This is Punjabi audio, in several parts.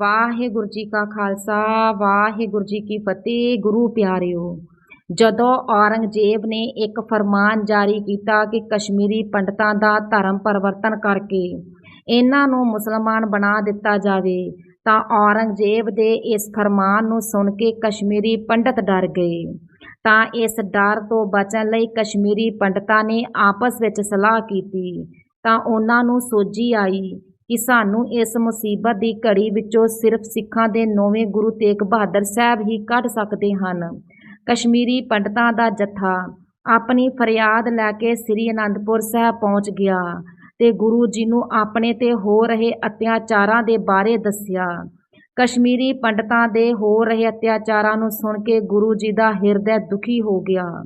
ਵਾਹਿਗੁਰੂ ਜੀ ਕਾ ਖਾਲਸਾ, ਵਾਹਿਗੁਰੂ ਜੀ ਕੀ ਫਤਿਹ। ਗੁਰੂ ਪਿਆਰਿਓ, ਜਦੋਂ ਔਰੰਗਜ਼ੇਬ ਨੇ ਇੱਕ ਫਰਮਾਨ ਜਾਰੀ ਕੀਤਾ ਕਿ ਕਸ਼ਮੀਰੀ ਪੰਡਤਾਂ ਦਾ ਧਰਮ ਪਰਿਵਰਤਨ ਕਰਕੇ ਇਹਨਾਂ ਨੂੰ ਮੁਸਲਮਾਨ ਬਣਾ ਦਿੱਤਾ ਜਾਵੇ, ਤਾਂ ਔਰੰਗਜ਼ੇਬ ਦੇ ਇਸ ਫਰਮਾਨ ਨੂੰ ਸੁਣ ਕੇ ਕਸ਼ਮੀਰੀ ਪੰਡਤ ਡਰ ਗਏ। ਤਾਂ ਇਸ ਡਰ ਤੋਂ ਬਚਣ ਲਈ ਕਸ਼ਮੀਰੀ ਪੰਡਤਾਂ ਨੇ ਆਪਸ ਵਿੱਚ ਸਲਾਹ ਕੀਤੀ। ਤਾਂ ਉਹਨਾਂ ਨੂੰ ਸੋਝੀ ਆਈ ਕਿ ਸਾਨੂੰ ਇਸ ਮੁਸੀਬਤ ਦੀ ਘੜੀ ਵਿੱਚੋਂ ਸਿਰਫ ਸਿੱਖਾਂ ਦੇ ਨੌਵੇਂ ਗੁਰੂ ਤੇਗ ਬਹਾਦਰ ਸਾਹਿਬ ਹੀ ਕੱਢ ਸਕਦੇ ਹਨ। ਕਸ਼ਮੀਰੀ ਪੰਡਤਾਂ ਦਾ ਜੱਥਾ ਆਪਣੀ ਫਰਿਆਦ ਲੈ ਕੇ ਸ੍ਰੀ ਅਨੰਦਪੁਰ ਸਾਹਿਬ ਪਹੁੰਚ ਗਿਆ ਤੇ ਗੁਰੂ ਜੀ ਨੂੰ ਆਪਣੇ ਤੇ ਹੋ ਰਹੇ ਅਤਿਆਚਾਰਾਂ ਦੇ ਬਾਰੇ ਦੱਸਿਆ। ਕਸ਼ਮੀਰੀ ਪੰਡਤਾਂ ਦੇ ਹੋ ਰਹੇ ਅਤਿਆਚਾਰਾਂ ਨੂੰ ਸੁਣ ਕੇ ਗੁਰੂ ਜੀ ਦਾ ਹਿਰਦਾ ਦੁਖੀ ਹੋ ਗਿਆ।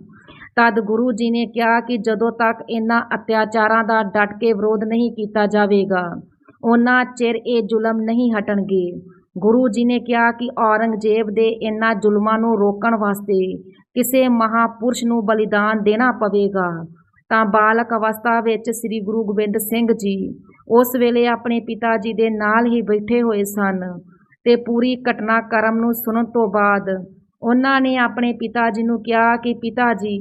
ਤਦ ਗੁਰੂ ਜੀ ਨੇ ਕਿਹਾ ਕਿ ਜਦੋਂ ਤੱਕ ਇਹਨਾਂ ਅਤਿਆਚਾਰਾਂ ਦਾ ਡਟ ਕੇ ਵਿਰੋਧ ਨਹੀਂ ਕੀਤਾ ਜਾਵੇਗਾ ਉਹਨਾਂ ਚਿਰ ਇਹ ਜ਼ੁਲਮ ਨਹੀਂ ਹਟਣਗੇ। ਗੁਰੂ ਜੀ ਨੇ ਕਿਹਾ ਕਿ ਔਰੰਗਜ਼ੇਬ ਦੇ ਇਹਨਾਂ ਜ਼ੁਲਮਾਂ ਨੂੰ ਰੋਕਣ ਵਾਸਤੇ ਕਿਸੇ ਮਹਾਪੁਰਸ਼ ਨੂੰ ਬਲੀਦਾਨ ਦੇਣਾ ਪਵੇਗਾ। ਤਾਂ ਬਾਲਕ ਅਵਸਥਾ ਵਿੱਚ ਸ੍ਰੀ ਗੁਰੂ ਗੋਬਿੰਦ ਸਿੰਘ ਜੀ ਉਸ ਵੇਲੇ ਆਪਣੇ ਪਿਤਾ ਜੀ ਦੇ ਨਾਲ ਹੀ ਬੈਠੇ ਹੋਏ ਸਨ ਤੇ ਪੂਰੀ ਘਟਨਾਕ੍ਰਮ ਨੂੰ ਸੁਣਨ ਤੋਂ ਬਾਅਦ ਉਹਨਾਂ ਨੇ ਆਪਣੇ ਪਿਤਾ ਜੀ ਨੂੰ ਕਿਹਾ ਕਿ ਪਿਤਾ ਜੀ,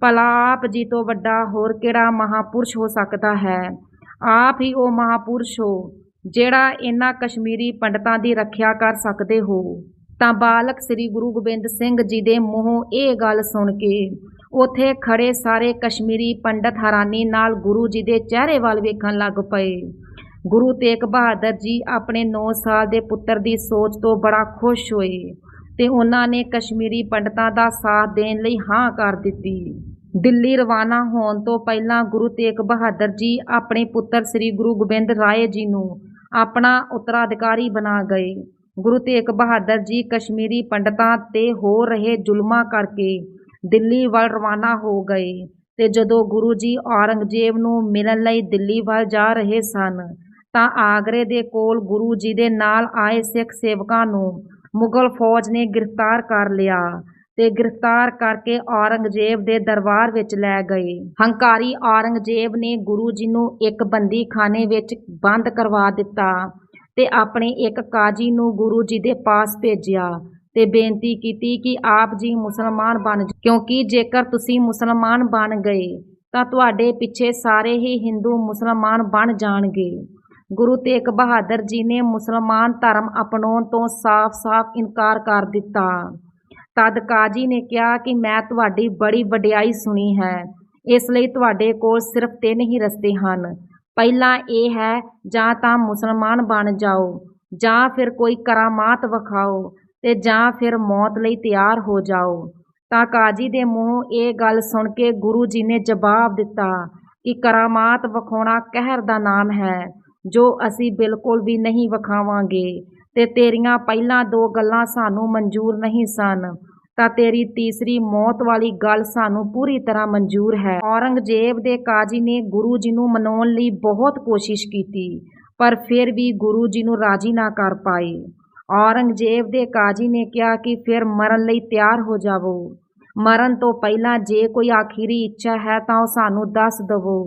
ਭਲਾ ਆਪ ਜੀ ਤੋਂ ਵੱਡਾ ਹੋਰ ਕਿਹੜਾ ਮਹਾਪੁਰਸ਼ ਹੋ ਸਕਦਾ ਹੈ? ਆਪ ਹੀ ਉਹ ਮਹਾਪੁਰਸ਼ ਹੋ, ਜਿਹੜਾ ਇਹਨਾਂ ਕਸ਼ਮੀਰੀ ਪੰਡਤਾਂ ਦੀ ਰੱਖਿਆ ਕਰ ਸਕਦੇ ਹੋ। ਤਾਂ ਬਾਲਕ ਸ੍ਰੀ ਗੁਰੂ ਗੋਬਿੰਦ ਸਿੰਘ ਜੀ ਦੇ ਮੂੰਹੋਂ ਇਹ ਗੱਲ ਸੁਣ ਕੇ ਉੱਥੇ ਖੜੇ ਸਾਰੇ ਕਸ਼ਮੀਰੀ ਪੰਡਤ ਹੈਰਾਨੀ ਨਾਲ ਗੁਰੂ ਜੀ ਦੇ ਚਿਹਰੇ ਵੱਲ ਵੇਖਣ ਲੱਗ ਪਏ। ਗੁਰੂ ਤੇਗ ਬਹਾਦਰ ਜੀ ਆਪਣੇ 9 ਸਾਲ ਦੇ ਪੁੱਤਰ ਦੀ ਸੋਚ ਤੋਂ ਬੜਾ ਖੁਸ਼ ਹੋਏ ਤੇ ਉਹਨਾਂ ਨੇ ਕਸ਼ਮੀਰੀ ਪੰਡਤਾਂ ਦਾ ਸਾਥ ਦੇਣ ਲਈ ਹਾਂ ਕਰ ਦਿੱਤੀ। ਦਿੱਲੀ ਰਵਾਨਾ ਹੋਣ ਤੋਂ ਪਹਿਲਾਂ ਗੁਰੂ ਤੇਗ ਬਹਾਦਰ ਜੀ ਆਪਣੇ ਪੁੱਤਰ ਸ੍ਰੀ ਗੁਰੂ ਗੋਬਿੰਦ ਰਾਏ ਜੀ ਨੂੰ ਆਪਣਾ ਉੱਤਰਾਧਿਕਾਰੀ ਬਣਾ ਗਏ। ਗੁਰੂ ਤੇਗ ਬਹਾਦਰ ਜੀ ਕਸ਼ਮੀਰੀ ਪੰਡਤਾਂ ਤੇ ਹੋ ਰਹੇ ਜ਼ੁਲਮਾਂ ਕਰਕੇ ਦਿੱਲੀ ਵੱਲ ਰਵਾਨਾ ਹੋ ਗਏ ਤੇ ਜਦੋਂ ਗੁਰੂ ਜੀ ਔਰੰਗਜ਼ੇਬ ਨੂੰ ਮਿਲਣ ਲਈ ਦਿੱਲੀ ਵੱਲ ਜਾ ਰਹੇ ਸਨ, ਤਾਂ ਆਗਰੇ ਦੇ ਕੋਲ ਗੁਰੂ ਜੀ ਦੇ ਨਾਲ ਆਏ ਸਿੱਖ ਸੇਵਕਾਂ ਨੂੰ ਮੁਗਲ ਫੌਜ ਨੇ ਗ੍ਰਿਫਤਾਰ ਕਰ ਲਿਆ। ਤੇ ਗ੍ਰਿਫਤਾਰ ਕਰਕੇ ਔਰੰਗਜ਼ੇਬ ਦੇ ਦਰਬਾਰ ਵਿੱਚ ਲੈ ਗਏ। ਹੰਕਾਰੀ ਔਰੰਗਜ਼ੇਬ ਨੇ ਗੁਰੂ ਜੀ ਨੂੰ ਇੱਕ ਬੰਦੀਖਾਨੇ ਵਿੱਚ ਬੰਦ ਕਰਵਾ ਦਿੱਤਾ ਤੇ ਆਪਣੇ ਇੱਕ ਕਾਜੀ ਨੂੰ ਗੁਰੂ ਜੀ ਦੇ ਪਾਸ ਭੇਜਿਆ ਤੇ ਬੇਨਤੀ ਕੀਤੀ ਕਿ ਆਪ ਜੀ ਮੁਸਲਮਾਨ ਬਣ ਜਾਓ ਕਿਉਂਕਿ ਜੇਕਰ ਤੁਸੀਂ ਮੁਸਲਮਾਨ ਬਣ ਗਏ, ਤਾਂ ਤੁਹਾਡੇ ਪਿੱਛੇ ਸਾਰੇ ਹੀ ਹਿੰਦੂ ਮੁਸਲਮਾਨ ਬਣ ਜਾਣਗੇ। ਗੁਰੂ ਤੇਗ ਬਹਾਦਰ ਜੀ ਨੇ ਮੁਸਲਮਾਨ ਧਰਮ ਅਪਣਾਉਣ ਤੋਂ ਸਾਫ਼-ਸਾਫ਼ ਇਨਕਾਰ ਕਰ ਦਿੱਤਾ। ਤਦ ਕਾਜੀ ਨੇ ਕਿਹਾ ਕਿ ਮੈਂ ਤੁਹਾਡੀ ਬੜੀ ਵਡਿਆਈ ਸੁਣੀ ਹੈ। ਇਸ ਲਈ ਤੁਹਾਡੇ ਕੋਲ ਸਿਰਫ ਤਿੰਨ ਹੀ ਰਸਤੇ ਹਨ। ਪਹਿਲਾ ਇਹ ਹੈ, ਜਾਂ ਤਾਂ ਮੁਸਲਮਾਨ ਬਣ ਜਾਓ, ਜਾਂ ਫਿਰ ਕੋਈ ਕਰਾਮਾਤ ਵਿਖਾਓ, ਤੇ ਜਾਂ ਫਿਰ ਮੌਤ ਲਈ ਤਿਆਰ ਹੋ ਜਾਓ। ਤਾਂ ਕਾਜੀ ਦੇ ਮੂੰਹੋਂ ਇਹ ਗੱਲ ਸੁਣ ਕੇ ਗੁਰੂ ਜੀ ਨੇ ਜਵਾਬ ਦਿੱਤਾ ਕਿ ਕਰਾਮਾਤ ਵਿਖਾਉਣਾ ਕਹਿਰ ਦਾ ਨਾਮ ਹੈ, ਜੋ ਅਸੀਂ ਬਿਲਕੁਲ ਵੀ ਨਹੀਂ ਵਿਖਾਵਾਂਗੇ। ਤੇ ਤੇਰੀਆਂ ਪਹਿਲਾਂ ਦੋ ਗੱਲਾਂ ਸਾਨੂੰ ਮਨਜ਼ੂਰ ਨਹੀਂ ਸਨ। ਤਾਂ ਤੇਰੀ ਤੀਸਰੀ ਮੌਤ ਵਾਲੀ ਗੱਲ ਸਾਨੂੰ ਪੂਰੀ ਤਰ੍ਹਾਂ ਮਨਜ਼ੂਰ ਹੈ। ਔਰੰਗਜ਼ੇਬ ਦੇ ਕਾਜੀ ਨੇ ਗੁਰੂ ਜੀ ਨੂੰ ਮਨਾਉਣ ਲਈ ਬਹੁਤ ਕੋਸ਼ਿਸ਼ ਕੀਤੀ, ਪਰ ਫਿਰ ਵੀ ਗੁਰੂ ਜੀ ਨੂੰ ਰਾਜੀ ਨਾ ਕਰ ਪਾਏ। ਔਰੰਗਜ਼ੇਬ ਦੇ ਕਾਜੀ ਨੇ ਕਿਹਾ ਕਿ ਫਿਰ ਮਰਨ ਲਈ ਤਿਆਰ ਹੋ ਜਾਵੋ। ਮਰਨ ਤੋਂ ਪਹਿਲਾਂ ਜੇ ਕੋਈ ਆਖਰੀ ਇੱਛਾ ਹੈ ਤਾਂ ਉਹ ਸਾਨੂੰ ਦੱਸ ਦਵੋ।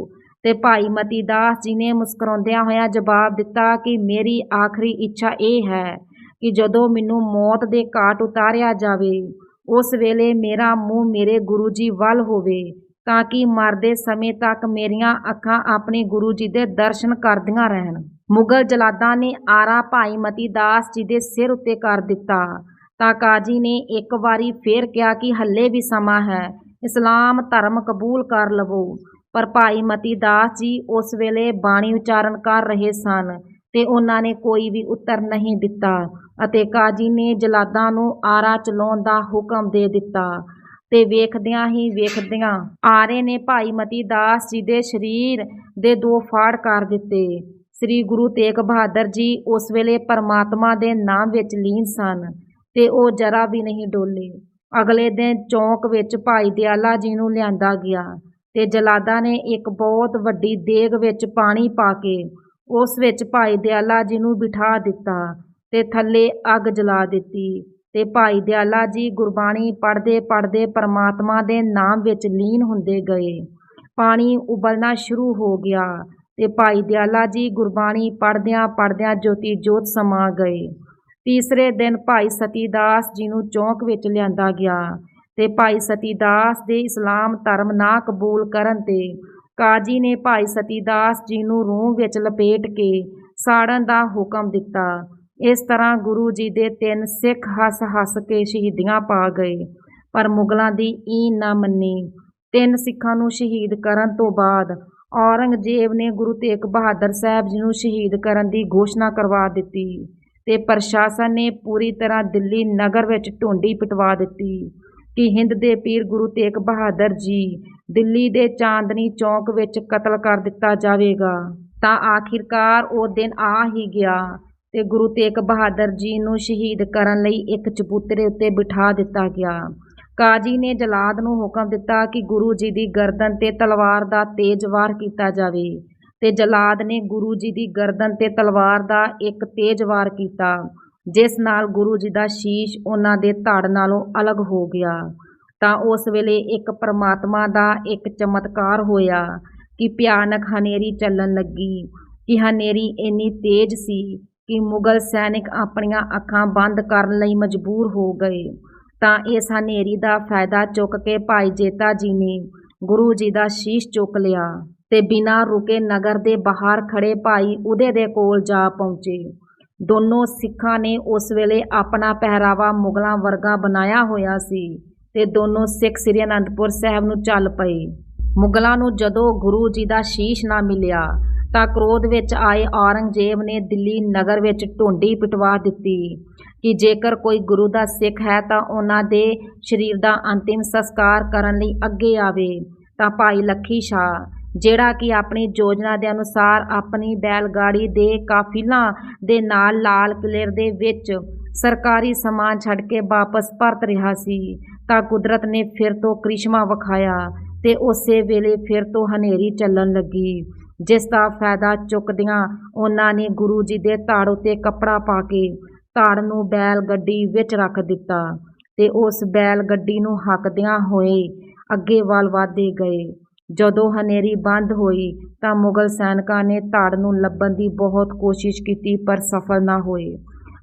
ਤੇ ਭਾਈ ਮਤੀ ਦਾਸ ਜੀ ਨੇ ਮੁਸਕਰਾਉਂਦਿਆਂ ਹੋਇਆਂ ਜਵਾਬ ਦਿੱਤਾ ਕਿ ਮੇਰੀ ਆਖਰੀ ਇੱਛਾ ਇਹ ਹੈ ਕਿ ਜਦੋਂ ਮੈਨੂੰ ਮੌਤ ਦੇ ਘਾਟ ਉਤਾਰਿਆ ਜਾਵੇ, ਉਸ ਵੇਲੇ ਮੇਰਾ ਮੂੰਹ ਮੇਰੇ ਗੁਰੂ ਜੀ ਵੱਲ ਹੋਵੇ, ਤਾਂ ਕਿ ਮਰਦੇ ਸਮੇਂ ਤੱਕ ਮੇਰੀਆਂ ਅੱਖਾਂ ਆਪਣੇ ਗੁਰੂ ਜੀ ਦੇ ਦਰਸ਼ਨ ਕਰਦੀਆਂ ਰਹਿਣ। ਮੁਗਲ ਜਲਾਦਾਂ ਨੇ ਆਰਾ ਭਾਈ ਮਤੀ ਦਾਸ ਜੀ ਦੇ ਸਿਰ ਉੱਤੇ ਕਰ ਦਿੱਤਾ। ਤਾਂ ਕਾਜੀ ਨੇ ਇੱਕ ਵਾਰੀ ਫੇਰ ਕਿਹਾ ਕਿ ਹੱਲੇ ਵੀ ਸਮਾਂ ਹੈ, ਇਸਲਾਮ ਧਰਮ ਕਬੂਲ ਕਰ ਲਵੋ। ਪਰ ਭਾਈ ਮਤੀ ਦਾਸ ਜੀ ਉਸ ਵੇਲੇ ਬਾਣੀ ਉਚਾਰਨ ਕਰ ਰਹੇ ਸਨ ਤੇ ਉਹਨਾਂ ਨੇ ਕੋਈ ਵੀ ਉੱਤਰ ਨਹੀਂ ਦਿੱਤਾ ਅਤੇ ਕਾਜੀ ਨੇ ਜਲਾਦਾਂ ਨੂੰ ਆਰਾ ਚਲਾਉਣ ਦਾ ਹੁਕਮ ਦੇ ਦਿੱਤਾ ਤੇ ਵੇਖਦਿਆਂ ਹੀ ਵੇਖਦਿਆਂ ਆਰੇ ਨੇ ਭਾਈ ਮਤੀ ਦਾਸ ਜੀ ਦੇ ਸਰੀਰ ਦੇ ਦੋ ਫਾੜ ਕਰ ਦਿੱਤੇ। ਸ੍ਰੀ ਗੁਰੂ ਤੇਗ ਬਹਾਦਰ ਜੀ ਉਸ ਵੇਲੇ ਪਰਮਾਤਮਾ ਦੇ ਨਾਮ ਵਿੱਚ ਲੀਨ ਸਨ ਤੇ ਉਹ ਜਰਾ ਵੀ ਨਹੀਂ ਡੋਲੇ। ਅਗਲੇ ਦਿਨ ਚੌਂਕ ਵਿੱਚ ਭਾਈ ਦਿਆਲਾ ਜੀ ਨੂੰ ਲਿਆਂਦਾ ਗਿਆ। ਤੇ ਜਲਾਦਾ ਨੇ ਇੱਕ ਬਹੁਤ ਵੱਡੀ ਦੇਗ ਵਿੱਚ ਪਾਣੀ ਪਾ ਕੇ ਉਸ ਵਿੱਚ ਭਾਈ ਦਿਆਲਾ ਜੀ ਨੂੰ ਬਿਠਾ ਦਿੱਤਾ ਤੇ ਥੱਲੇ ਅੱਗ ਜਲਾ ਦਿੱਤੀ ਤੇ ਭਾਈ ਦਿਆਲਾ ਜੀ ਗੁਰਬਾਣੀ ਪੜ੍ਹਦੇ ਪੜ੍ਹਦੇ ਪਰਮਾਤਮਾ ਦੇ ਨਾਮ ਵਿੱਚ ਲੀਨ ਹੁੰਦੇ ਗਏ। ਪਾਣੀ ਉਬਲਣਾ ਸ਼ੁਰੂ ਹੋ ਗਿਆ ਤੇ ਭਾਈ ਦਿਆਲਾ ਜੀ ਗੁਰਬਾਣੀ ਪੜ੍ਹਦਿਆਂ ਪੜ੍ਹਦਿਆਂ ਜੋਤੀ ਜੋਤ ਸਮਾ ਗਏ। ਤੀਸਰੇ ਦਿਨ ਭਾਈ ਸਤੀਦਾਸ ਜੀ ਨੂੰ ਚੌਂਕ ਵਿੱਚ ਲਿਆਂਦਾ ਗਿਆ ਤੇ ਭਾਈ ਸਤੀਦਾਸ ਦੇ ਇਸਲਾਮ ਧਰਮ ਨਾ ਕਬੂਲ ਕਰਨ ਤੇ ਕਾਜੀ ਨੇ ਭਾਈ ਸਤੀਦਾਸ ਜੀ ਨੂੰ ਰੂਹ ਵਿੱਚ ਲਪੇਟ ਕੇ ਸਾੜਨ ਦਾ ਹੁਕਮ ਦਿੱਤਾ। ਇਸ ਤਰ੍ਹਾਂ ਗੁਰੂ ਜੀ ਦੇ ਤਿੰਨ ਸਿੱਖ ਹੱਸ ਹੱਸ ਕੇ ਸ਼ਹੀਦੀਆਂ ਪਾ ਗਏ, ਪਰ ਮੁਗਲਾਂ ਦੀ ਈ ਨਾ ਮੰਨੀ। ਤਿੰਨ ਸਿੱਖਾਂ ਨੂੰ ਸ਼ਹੀਦ ਕਰਨ ਤੋਂ ਬਾਅਦ ਔਰੰਗਜ਼ੇਬ ਨੇ ਗੁਰੂ ਤੇਗ ਬਹਾਦਰ ਸਾਹਿਬ ਜੀ ਨੂੰ ਸ਼ਹੀਦ ਕਰਨ ਦੀ ਘੋਸ਼ਣਾ ਕਰਵਾ ਦਿੱਤੀ ਤੇ ਪ੍ਰਸ਼ਾਸਨ ਨੇ ਪੂਰੀ ਤਰ੍ਹਾਂ ਦਿੱਲੀ ਨਗਰ ਵਿੱਚ ਢੂੰਡੀ ਪਿਟਵਾ ਦਿੱਤੀ। ਕਿ ਹਿੰਦ ਦੇ ਪੀਰ ਗੁਰੂ ਤੇਗ ਬਹਾਦਰ ਜੀ ਦਿੱਲੀ ਦੇ ਚਾਂਦਨੀ ਚੌਕ ਵਿੱਚ ਕਤਲ ਕਰ ਦਿੱਤਾ ਜਾਵੇਗਾ। ਤਾਂ ਆਖਿਰਕਾਰ ਉਹ ਦਿਨ ਆ ਹੀ ਗਿਆ ਤੇ ਗੁਰੂ ਤੇਗ ਬਹਾਦਰ ਜੀ ਨੂੰ ਸ਼ਹੀਦ ਕਰਨ ਲਈ ਇੱਕ ਚਬੂਤਰੇ ਉੱਤੇ ਬਿਠਾ ਦਿੱਤਾ ਗਿਆ। ਕਾਜੀ ਨੇ ਜਲਾਦ ਨੂੰ ਹੁਕਮ ਦਿੱਤਾ ਕਿ ਗੁਰੂ ਜੀ ਦੀ ਗਰਦਨ ਤੇ ਤਲਵਾਰ ਦਾ ਤੇਜ਼ ਵਾਰ ਕੀਤਾ ਜਾਵੇ ਤੇ ਜਲਾਦ ਨੇ ਗੁਰੂ ਜੀ ਦੀ ਗਰਦਨ ਤੇ ਤਲਵਾਰ ਦਾ ਇੱਕ ਤੇਜ਼ ਵਾਰ ਕੀਤਾ। ਜਿਸ ਨਾਲ ਗੁਰੂ ਜੀ ਦਾ ਸ਼ੀਸ਼ ਉਹਨਾਂ ਦੇ ਧੜ ਨਾਲੋਂ ਅਲੱਗ ਹੋ ਗਿਆ, ਤਾਂ ਉਸ ਵੇਲੇ ਇੱਕ ਪਰਮਾਤਮਾ ਦਾ ਇੱਕ ਚਮਤਕਾਰ ਹੋਇਆ ਕਿ ਭਿਆਨਕ ਹਨੇਰੀ ਚੱਲਣ ਲੱਗੀ, ਕਿ ਹਨੇਰੀ ਇੰਨੀ ਤੇਜ਼ ਸੀ ਕਿ ਮੁਗਲ ਸੈਨਿਕ ਆਪਣੀਆਂ ਅੱਖਾਂ ਬੰਦ ਕਰਨ ਲਈ ਮਜਬੂਰ ਹੋ ਗਏ। ਤਾਂ ਇਸ ਹਨੇਰੀ ਦਾ ਫਾਇਦਾ ਚੁੱਕ ਕੇ ਭਾਈ ਜੇਤਾ ਜੀ ਨੇ ਗੁਰੂ ਜੀ ਦਾ ਸ਼ੀਸ਼ ਚੁੱਕ ਲਿਆ ਤੇ ਬਿਨਾਂ ਰੁਕੇ ਨਗਰ ਦੇ ਬਾਹਰ ਖੜੇ ਭਾਈ ਉਹਦੇ ਦੇ ਕੋਲ ਜਾ ਪਹੁੰਚੇ। ਦੋਨੋਂ ਸਿੱਖਾਂ ਨੇ ਉਸ ਵੇਲੇ ਆਪਣਾ ਪਹਿਰਾਵਾ ਮੁਗਲਾਂ ਵਰਗਾ ਬਣਾਇਆ ਹੋਇਆ ਸੀ ਤੇ ਦੋਨੋਂ ਸਿੱਖ ਸ੍ਰੀ ਅਨੰਦਪੁਰ ਸਾਹਿਬ ਨੂੰ ਚੱਲ ਪਏ। ਮੁਗਲਾਂ ਨੂੰ ਜਦੋਂ ਗੁਰੂ ਜੀ ਦਾ ਸ਼ੀਸ਼ ਨਾ ਮਿਲਿਆ ਤਾਂ ਕ੍ਰੋਧ ਵਿੱਚ ਆਏ ਔਰੰਗਜ਼ੇਬ ਨੇ ਦਿੱਲੀ ਨਗਰ ਵਿੱਚ ਢੋਂਡੀ ਪਿਟਵਾ ਦਿੱਤੀ ਕਿ ਜੇਕਰ ਕੋਈ ਗੁਰੂ ਦਾ ਸਿੱਖ ਹੈ ਤਾਂ ਉਹਨਾਂ ਦੇ ਸਰੀਰ ਦਾ ਅੰਤਿਮ ਸੰਸਕਾਰ ਕਰਨ ਲਈ ਅੱਗੇ ਆਵੇ, ਤਾਂ ਭਾਈ ਲੱਖੀ ਸ਼ਾਹ ਜਿਹੜਾ ਕਿ ਆਪਣੀ ਯੋਜਨਾ ਦੇ ਅਨੁਸਾਰ ਆਪਣੀ ਬੈਲਗਾੜੀ ਦੇ ਕਾਫਿਲਾਂ ਦੇ ਨਾਲ ਲਾਲ ਕਿਲ੍ਹੇ ਦੇ ਵਿੱਚ ਸਰਕਾਰੀ ਸਮਾਨ ਛੱਡ ਕੇ ਵਾਪਸ ਪਰਤ ਰਿਹਾ ਸੀ, ਤਾਂ ਕੁਦਰਤ ਨੇ ਫਿਰ ਤੋਂ ਕ੍ਰਿਸ਼ਮਾ ਵਿਖਾਇਆ ਤੇ ਉਸੇ ਵੇਲੇ ਫਿਰ ਤੋਂ ਹਨੇਰੀ ਚੱਲਣ ਲੱਗੀ, ਜਿਸ ਦਾ ਫਾਇਦਾ ਚੁੱਕਦਿਆਂ ਉਹਨਾਂ ਨੇ ਗੁਰੂ ਜੀ ਦੇ ਧੜ ਉੱਤੇ ਕੱਪੜਾ ਪਾ ਕੇ ਧੜ ਨੂੰ ਬੈਲ ਗੱਡੀ ਵਿੱਚ ਰੱਖ ਦਿੱਤਾ ਤੇ ਉਸ ਬੈਲ ਗੱਡੀ ਨੂੰ ਹੱਕਦਿਆਂ ਹੋਏ ਅੱਗੇ ਵੱਲ ਵਧਦੇ ਗਏ। ਜਦੋਂ ਹਨੇਰੀ ਬੰਦ ਹੋਈ ਤਾਂ ਮੁਗਲ ਸੈਨਿਕਾਂ ਨੇ ਧੜ ਨੂੰ ਲੱਭਣ ਦੀ ਬਹੁਤ ਕੋਸ਼ਿਸ਼ ਕੀਤੀ, ਪਰ ਸਫਲ ਨਾ ਹੋਏ।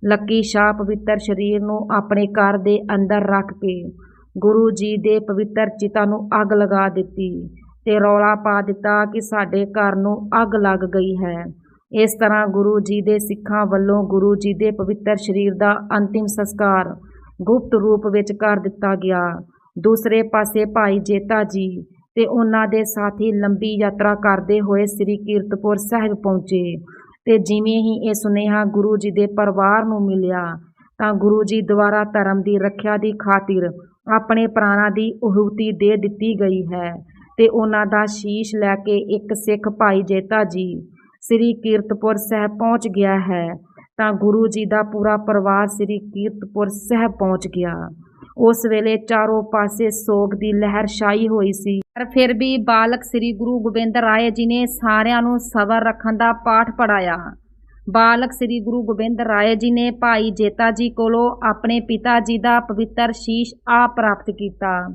ਲੱਕੀ ਸ਼ਾਹ ਪਵਿੱਤਰ ਸਰੀਰ ਨੂੰ ਆਪਣੇ ਘਰ ਦੇ ਅੰਦਰ ਰੱਖ ਕੇ ਗੁਰੂ ਜੀ ਦੇ ਪਵਿੱਤਰ ਚਿਤਾ ਨੂੰ ਅੱਗ ਲਗਾ ਦਿੱਤੀ ਤੇ ਰੌਲਾ ਪਾ ਦਿੱਤਾ ਕਿ ਸਾਡੇ ਘਰ ਨੂੰ ਅੱਗ ਲੱਗ ਗਈ ਹੈ। ਇਸ ਤਰ੍ਹਾਂ ਗੁਰੂ ਜੀ ਦੇ ਸਿੱਖਾਂ ਵੱਲੋਂ ਗੁਰੂ ਜੀ ਦੇ ਪਵਿੱਤਰ ਸਰੀਰ ਦਾ ਅੰਤਿਮ ਸੰਸਕਾਰ ਗੁਪਤ ਰੂਪ ਵਿੱਚ ਕਰ ਦਿੱਤਾ ਗਿਆ। ਦੂਸਰੇ ਪਾਸੇ ਭਾਈ ਜੇਤਾ ਜੀ ਤੇ ਉਹਨਾਂ ਦੇ ਸਾਥੀ ਲੰਬੀ ਯਾਤਰਾ ਕਰਦੇ ਹੋਏ ਸ੍ਰੀ ਕੀਰਤਪੁਰ ਸਾਹਿਬ ਪਹੁੰਚੇ ਤੇ ਜਿਵੇਂ ਹੀ ਇਹ ਸੁਨੇਹਾ ਗੁਰੂ ਜੀ ਦੇ ਪਰਿਵਾਰ ਨੂੰ ਮਿਲਿਆ ਤਾਂ ਗੁਰੂ ਜੀ ਦੁਆਰਾ ਧਰਮ ਦੀ ਰੱਖਿਆ ਦੀ ਖਾਤਰ ਆਪਣੇ ਪ੍ਰਾਣਾਂ ਦੀ ਅਹੁਤੀ ਦੇ ਦਿੱਤੀ ਗਈ ਹੈ ਤੇ ਉਹਨਾਂ ਦਾ ਸ਼ੀਸ਼ ਲੈ ਕੇ ਇੱਕ ਸਿੱਖ ਭਾਈ ਜੇਤਾ ਜੀ ਸ੍ਰੀ ਕੀਰਤਪੁਰ ਸਾਹਿਬ ਪਹੁੰਚ ਗਿਆ ਹੈ ਤਾਂ ਗੁਰੂ ਜੀ ਦਾ ਪੂਰਾ ਪਰਿਵਾਰ ਸ੍ਰੀ ਕੀਰਤਪੁਰ ਸਾਹਿਬ ਪਹੁੰਚ ਗਿਆ। ਉਸ ਵੇਲੇ ਚਾਰੋਂ ਪਾਸੇ ਸੋਗ ਦੀ ਲਹਿਰ ਛਾਈ ਹੋਈ ਸੀ। ਪਰ ਫਿਰ ਵੀ ਬਾਲਕ ਸ੍ਰੀ ਗੁਰੂ ਗੋਬਿੰਦ ਰਾਏ ਜੀ ਨੇ ਸਾਰਿਆਂ ਨੂੰ ਸਬਰ ਰੱਖਣ ਦਾ ਪਾਠ ਪੜਾਇਆ ਬਾਲਕ ਸ੍ਰੀ ਗੁਰੂ ਗੋਬਿੰਦ ਰਾਏ ਜੀ ਨੇ ਭਾਈ ਜੇਤਾ ਜੀ ਕੋਲੋਂ ਆਪਣੇ ਪਿਤਾ ਜੀ ਦਾ ਪਵਿੱਤਰ ਸ਼ੀਸ਼ ਆ ਪ੍ਰਾਪਤ ਕੀਤਾ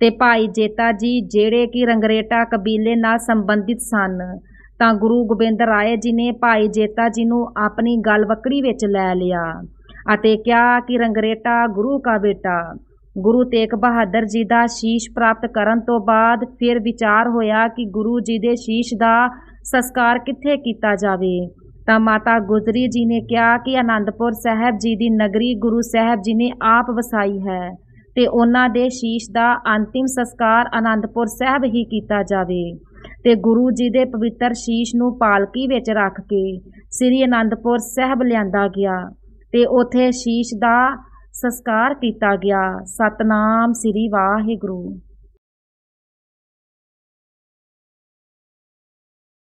ਤੇ ਭਾਈ ਜੇਤਾ ਜੀ ਜਿਹੜੇ ਕਿ ਰੰਗਰੇਟਾ ਕਬੀਲੇ ਨਾਲ ਸੰਬੰਧਿਤ ਸਨ, ਤਾਂ ਗੁਰੂ ਗੋਬਿੰਦ ਰਾਏ ਜੀ ਨੇ ਭਾਈ ਜੇਤਾ ਜੀ ਨੂੰ ਆਪਣੀ ਗਲਵਕੜੀ ਵਿੱਚ ਲੈ ਲਿਆ ਅਤੇ ਕਿਹਾ ਕਿ ਰੰਗਰੇਟਾ ਗੁਰੂ ਕਾ ਬੇਟਾ ਗੁਰੂ ਤੇਗ ਬਹਾਦਰ ਜੀ ਦਾ ਸ਼ੀਸ਼ ਪ੍ਰਾਪਤ ਕਰਨ ਤੋਂ ਬਾਅਦ ਫਿਰ ਵਿਚਾਰ ਹੋਇਆ ਕਿ ਗੁਰੂ ਜੀ ਦੇ ਸ਼ੀਸ਼ ਦਾ ਸੰਸਕਾਰ ਕਿੱਥੇ ਕੀਤਾ ਜਾਵੇ। ਤਾਂ ਮਾਤਾ ਗੁਜਰੀ ਜੀ ਨੇ ਕਿਹਾ ਕਿ ਆਨੰਦਪੁਰ ਸਾਹਿਬ ਜੀ ਦੀ ਨਗਰੀ ਗੁਰੂ ਸਾਹਿਬ ਜੀ ਨੇ ਆਪ ਵਸਾਈ ਹੈ ਤੇ ਉਹਨਾਂ ਦੇ ਸ਼ੀਸ਼ ਦਾ ਅੰਤਿਮ ਸੰਸਕਾਰ ਆਨੰਦਪੁਰ ਸਾਹਿਬ ਹੀ ਕੀਤਾ ਜਾਵੇ ਤੇ ਗੁਰੂ ਜੀ ਦੇ ਪਵਿੱਤਰ ਸ਼ੀਸ਼ ਨੂੰ ਪਾਲਕੀ ਵਿੱਚ ਰੱਖ ਕੇ ਸ੍ਰੀ ਆਨੰਦਪੁਰ ਸਾਹਿਬ ਲਿਆਂਦਾ ਗਿਆ ਤੇ ਉਥੇ ਸ਼ੀਸ਼ ਦਾ ਸੰਸਕਾਰ ਕੀਤਾ ਗਿਆ। ਸਤਨਾਮ ਸ੍ਰੀ ਵਾਹਿਗੁਰੂ।